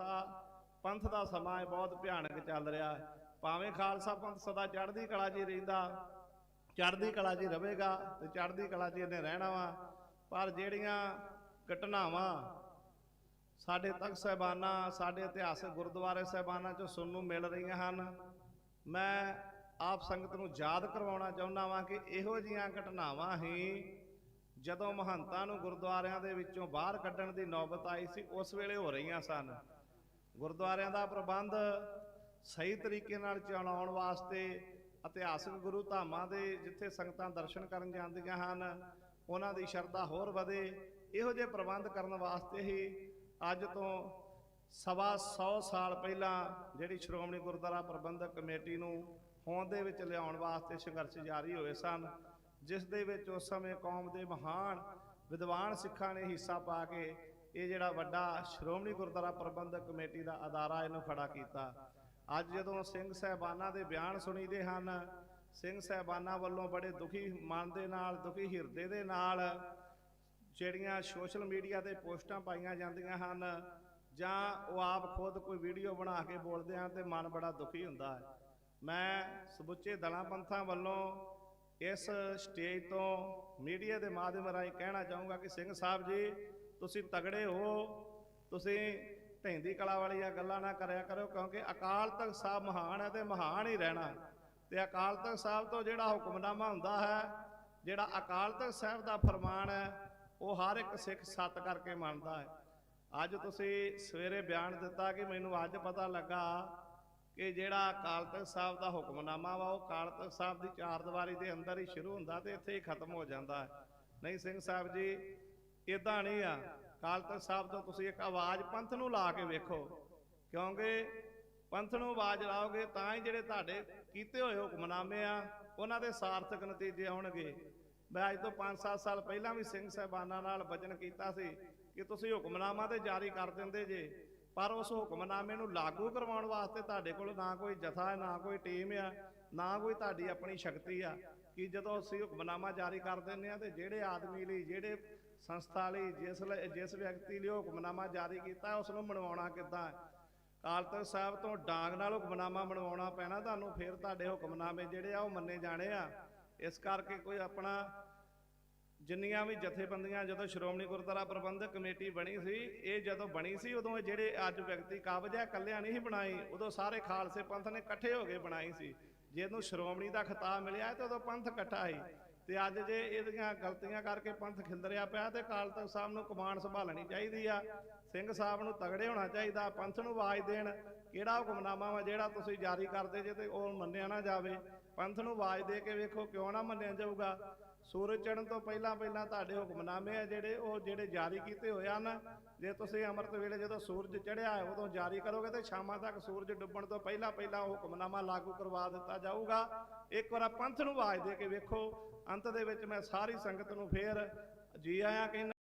ਖਾਲਸਾ, ਪੰਥ ਦਾ ਸਮਾਂ ਬਹੁਤ ਭਿਆਨਕ ਚੱਲ ਰਿਹਾ ਹੈ। ਭਾਵੇਂ ਖਾਲਸਾ ਪੰਥ ਸਦਾ ਚੜ੍ਹਦੀ ਕਲਾ 'ਚ ਰਹਿੰਦਾ, ਚੜ੍ਹਦੀ ਕਲਾ 'ਚ ਰਹੇਗਾ ਤੇ ਚੜ੍ਹਦੀ ਕਲਾ 'ਚ ਹੀ ਇਹਨੇ ਰਹਿਣਾ ਵਾ। ਪਰ ਜਿਹੜੀਆਂ ਘਟਨਾਵਾਂ ਸਾਡੇ ਤਖਤ ਸਾਹਿਬਾਨਾਂ, ਸਾਡੇ ਇਤਿਹਾਸਕ ਗੁਰਦੁਆਰੇ ਸਾਹਿਬਾਨਾਂ 'ਚੋਂ ਸੁਣਨ ਨੂੰ ਮਿਲ ਰਹੀਆਂ ਹਨ, ਮੈਂ ਆਪ ਸੰਗਤ ਨੂੰ ਯਾਦ ਕਰਵਾਉਣਾ ਚਾਹੁੰਦਾ ਵਾਂ ਕਿ ਇਹੋ ਜੀਆਂ ਘਟਨਾਵਾਂ ਹੀ ਜਦੋਂ ਮਹੰਤਾਂ ਨੂੰ ਗੁਰਦੁਆਰਿਆਂ ਦੇ ਵਿੱਚੋਂ ਬਾਹਰ ਕੱਢਣ ਦੀ ਨੌਬਤ ਆਈ ਸੀ, ਉਸ ਵੇਲੇ ਹੋ ਰਹੀਆਂ ਸਨ। ਗੁਰਦੁਆਰਿਆਂ ਦਾ ਪ੍ਰਬੰਧ ਸਹੀ ਤਰੀਕੇ ਨਾਲ ਚਲਾਉਣ ਵਾਸਤੇ ਇਤਿਹਾਸਕ ਗੁਰੂ ਧਾਮਾਂ ਦੇ ਜਿੱਥੇ ਸੰਗਤਾਂ ਦਰਸ਼ਨ ਕਰਨ ਜਾਂਦੀਆਂ ਹਨ, ਉਹਨਾਂ ਦੀ ਸ਼ਰਧਾ ਹੋਰ ਵਧੇ। ਇਹੋ ਜਿਹੇ ਪ੍ਰਬੰਧ ਕਰਨ ਵਾਸਤੇ ਹੀ ਅੱਜ ਤੋਂ ਸਵਾ 100 ਸਾਲ ਪਹਿਲਾਂ ਜਿਹੜੀ ਸ਼੍ਰੋਮਣੀ ਗੁਰਦੁਆਰਾ ਪ੍ਰਬੰਧਕ ਕਮੇਟੀ ਨੂੰ ਹੋਂਦ ਦੇ ਵਿੱਚ ਲਿਆਉਣ ਵਾਸਤੇ ਸੰਘਰਸ਼ ਜਾਰੀ ਹੋਏ ਸਨ, ਜਿਸ ਦੇ ਵਿੱਚ ਉਸ ਸਮੇਂ ਕੌਮ ਦੇ ਮਹਾਨ ਵਿਦਵਾਨ ਸਿੱਖਾਂ ਨੇ ਹਿੱਸਾ ਪਾ ਕੇ ਇਹ ਜਿਹੜਾ ਵੱਡਾ ਸ਼੍ਰੋਮਣੀ ਗੁਰਦੁਆਰਾ ਪ੍ਰਬੰਧਕ ਕਮੇਟੀ ਦਾ ਅਦਾਰਾ ਇਹਨੂੰ ਖੜਾ ਕੀਤਾ। ਅੱਜ ਜਦੋਂ ਸਿੰਘ ਸਹਿਬਾਨਾਂ ਦੇ ਬਿਆਨ ਸੁਣੀਦੇ ਹਨ, ਸਿੰਘ ਸਹਿਬਾਨਾਂ ਵੱਲੋਂ ਬੜੇ ਦੁਖੀ ਮਨ ਦੇ ਨਾਲ, ਦੁਖੀ ਹਿਰਦੇ ਦੇ ਨਾਲ ਜਿਹੜੀਆਂ ਸੋਸ਼ਲ ਮੀਡੀਆ ਤੇ ਪੋਸਟਾਂ ਪਾਈਆਂ ਜਾਂਦੀਆਂ ਹਨ ਜਾਂ ਉਹ ਆਪ ਖੁਦ ਕੋਈ ਵੀਡੀਓ ਬਣਾ ਕੇ ਬੋਲਦੇ ਹਨ ਤੇ ਮਨ ਬੜਾ ਦੁਖੀ ਹੁੰਦਾ ਹੈ। ਮੈਂ ਸਮੁੱਚੇ ਦਲਾਂ ਪੰਥਾਂ ਵੱਲੋਂ ਇਸ ਸਟੇਜ ਤੋਂ ਮੀਡੀਆ ਦੇ ਮਾਧਿਅਮ ਰਾਹੀਂ ਕਹਿਣਾ ਚਾਹੂੰਗਾ ਕਿ ਸਿੰਘ ਸਾਹਿਬ ਜੀ ਤੁਸੀਂ ਤਗੜੇ ਹੋ, ਤੁਸੀਂ ਢੈਂਦੀ ਕਲਾ ਵਾਲੀਆਂ ਗੱਲਾਂ ਨਾ ਕਰਿਆ ਕਰੋ, ਕਿਉਂਕਿ ਅਕਾਲ ਤਖਤ ਸਾਹਿਬ ਮਹਾਨ ਹੈ ਤੇ ਮਹਾਨ ਹੀ ਰਹਿਣਾ। ਤੇ ਅਕਾਲ ਤਖਤ ਸਾਹਿਬ ਤੋਂ ਜਿਹੜਾ ਹੁਕਮਨਾਮਾ ਹੁੰਦਾ ਹੈ, ਜਿਹੜਾ ਅਕਾਲ ਤਖਤ ਸਾਹਿਬ ਦਾ ਫਰਮਾਨ ਹੈ, ਉਹ ਹਰ ਇੱਕ ਸਿੱਖ ਸੱਤ ਕਰਕੇ ਮੰਨਦਾ ਹੈ। ਅੱਜ ਤੁਸੀਂ ਸਵੇਰੇ ਬਿਆਨ ਦਿੱਤਾ ਕਿ ਮੈਨੂੰ ਅੱਜ ਪਤਾ ਲੱਗਾ ਕਿ ਜਿਹੜਾ ਅਕਾਲ ਤਖਤ ਸਾਹਿਬ ਦਾ ਹੁਕਮਨਾਮਾ ਵਾ, ਉਹ ਅਕਾਲ ਤਖਤ ਸਾਹਿਬ ਦੀ ਚਾਰ ਦੀਵਾਰੀ ਦੇ ਅੰਦਰ ਹੀ ਸ਼ੁਰੂ ਹੁੰਦਾ ਤੇ ਇੱਥੇ ਹੀ ਖਤਮ ਹੋ ਜਾਂਦਾ ਹੈ। ਨਹੀਂ ਸਿੰਘ ਸਾਹਿਬ ਜੀ ਇਦਾਂ ਨਹੀਂ ਆ। ਅਕਾਲ ਤਖਤ ਸਾਹਿਬ ਤੋਂ ਤੁਸੀਂ ਇੱਕ ਆਵਾਜ਼ ਪੰਥ ਨੂੰ ਲਾ ਕੇ ਵੇਖੋ। ਕਿਉਂਕਿ ਪੰਥ ਨੂੰ ਆਵਾਜ਼ ਲਾਓਗੇ ਤਾਂ ਹੀ ਜਿਹੜੇ ਤੁਹਾਡੇ ਕੀਤੇ ਹੋਏ ਹੁਕਮਨਾਮੇ ਆ, ਉਹਨਾਂ ਦੇ ਸਾਰਥਕ ਨਤੀਜੇ ਆਉਣਗੇ ਮੈਂ ਅੱਜ ਤੋਂ 5-7 ਸਾਲ ਪਹਿਲਾਂ ਵੀ ਸਿੰਘ ਸਾਹਿਬਾਨਾਂ ਨਾਲ ਵਚਨ ਕੀਤਾ ਸੀ ਕਿ ਤੁਸੀਂ ਹੁਕਮਨਾਮਾ ਤੇ ਜਾਰੀ ਕਰ ਦਿੰਦੇ ਜੇ, ਪਰ ਉਸ ਹੁਕਮਨਾਮੇ ਨੂੰ ਲਾਗੂ ਕਰਵਾਉਣ ਵਾਸਤੇ ਤੁਹਾਡੇ ਕੋਲ ਨਾ ਕੋਈ ਜਥਾ, ਨਾ ਕੋਈ ਟੀਮ ਆ, ਨਾ ਕੋਈ ਤੁਹਾਡੀ ਆਪਣੀ ਸ਼ਕਤੀ ਆ। ਕਿ ਜਦੋਂ ਅਸੀਂ ਹੁਕਮਨਾਮਾ ਜਾਰੀ ਕਰ ਦਿੰਦੇ ਆ ਤੇ ਜਿਹੜੇ ਆਦਮੀ ਲਈ, ਜਿਹੜੇ ਸੰਸਥਾ ਲਈ, ਜਿਸ ਲਈ, ਜਿਸ ਵਿਅਕਤੀ ਲਈ ਉਹ ਹੁਕਮਨਾਮਾ ਜਾਰੀ ਕੀਤਾ ਉਸ ਨੂੰ ਮਨਵਾਉਣਾ ਕਿੱਦਾਂ ਕਾਲ ਤਖਤ ਸਾਹਿਬ ਤੋਂ ਡਾਂਗ ਨਾਲ ਹੁਕਮਨਾਮਾ ਮਨਵਾਉਣਾ ਪੈਣਾ, ਤੁਹਾਨੂੰ ਫਿਰ ਤੁਹਾਡੇ ਹੁਕਮਨਾਮੇ ਜਿਹੜੇ ਆ ਉਹ ਮੰਨੇ ਜਾਣੇ ਆ। ਇਸ ਕਰਕੇ ਕੋਈ ਆਪਣਾ ਜਿੰਨੀਆਂ ਵੀ ਜਥੇਬੰਦੀਆਂ, ਜਦੋਂ ਸ਼੍ਰੋਮਣੀ ਗੁਰਦੁਆਰਾ ਪ੍ਰਬੰਧਕ ਕਮੇਟੀ ਬਣੀ ਸੀ, ਇਹ ਜਦੋਂ ਬਣੀ ਸੀ, ਉਦੋਂ ਇਹ ਜਿਹੜੇ ਅੱਜ ਵਿਅਕਤੀ ਕਾਬਜ ਹੈ ਇਕੱਲਿਆਂ ਨਹੀਂ ਬਣਾਈ, ਉਦੋਂ ਸਾਰੇ ਖਾਲਸੇ ਪੰਥ ਨੇ ਇਕੱਠੇ ਹੋ ਕੇ ਬਣਾਈ ਸੀ। ਜੇ ਇਹਨੂੰ ਸ਼੍ਰੋਮਣੀ ਦਾ ਖਿਤਾਬ ਮਿਲਿਆ, ਤੇ ਉਦੋਂ ਪੰਥ ਇਕੱਠਾ ਸੀ। ਤੇ ਅੱਜ ਜੇ ਇਹਦੀਆਂ ਗਲਤੀਆਂ ਕਰਕੇ ਪੰਥ ਖਿੰਦਰਿਆ ਪਿਆ, ਤੇ ਅਕਾਲ ਤਖਤ ਸਾਹਿਬ ਨੂੰ ਕਮਾਨ ਸੰਭਾਲਣੀ ਚਾਹੀਦੀ ਆ। ਸਿੰਘ ਸਾਹਿਬ ਨੂੰ ਤਗੜੇ ਹੋਣਾ ਚਾਹੀਦਾ, ਪੰਥ ਨੂੰ ਆਵਾਜ਼ ਦੇਣ। ਕਿਹੜਾ ਹੁਕਮਨਾਮਾ ਵਾ ਜਿਹੜਾ ਤੁਸੀਂ ਜਾਰੀ ਕਰਦੇ ਜੇ ਤੇ ਉਹ ਮੰਨਿਆ ਨਾ ਜਾਵੇ? ਪੰਥ ਨੂੰ ਆਵਾਜ਼ ਦੇ ਕੇ ਵੇਖੋ, ਕਿਉਂ ਨਾ ਮੰਨਿਆ ਜਾਊਗਾ? ਸੂਰਜ ਚੜ੍ਹਨ ਤੋਂ ਪਹਿਲਾਂ ਪਹਿਲਾਂ ਤੁਹਾਡੇ ਹੁਕਮਨਾਮੇ ਆ ਜਿਹੜੇ, ਉਹ ਜਿਹੜੇ ਜਾਰੀ ਕੀਤੇ ਹੋਏ ਹਨ। ਜੇ ਤੁਸੀਂ ਅੰਮ੍ਰਿਤ ਵੇਲੇ ਜਦੋਂ ਸੂਰਜ ਚੜ੍ਹਿਆ ਹੈ, ਉਦੋਂ ਜਾਰੀ ਕਰੋਗੇ ਤੇ ਸ਼ਾਮਾਂ ਤੱਕ ਸੂਰਜ ਡੁੱਬਣ ਤੋਂ ਪਹਿਲਾਂ ਪਹਿਲਾਂ ਉਹ ਹੁਕਮਨਾਮਾ ਲਾਗੂ ਕਰਵਾ ਦਿੱਤਾ ਜਾਊਗਾ। ਇੱਕ ਵਾਰ ਪੰਥ ਨੂੰ ਆਵਾਜ਼ ਦੇ ਕੇ ਵੇਖੋ। ਅੰਤ ਦੇ ਵਿੱਚ ਮੈਂ ਸਾਰੀ ਸੰਗਤ ਨੂੰ ਫੇਰ ਜੀ ਆਇਆਂ ਕਹਿੰਦਾ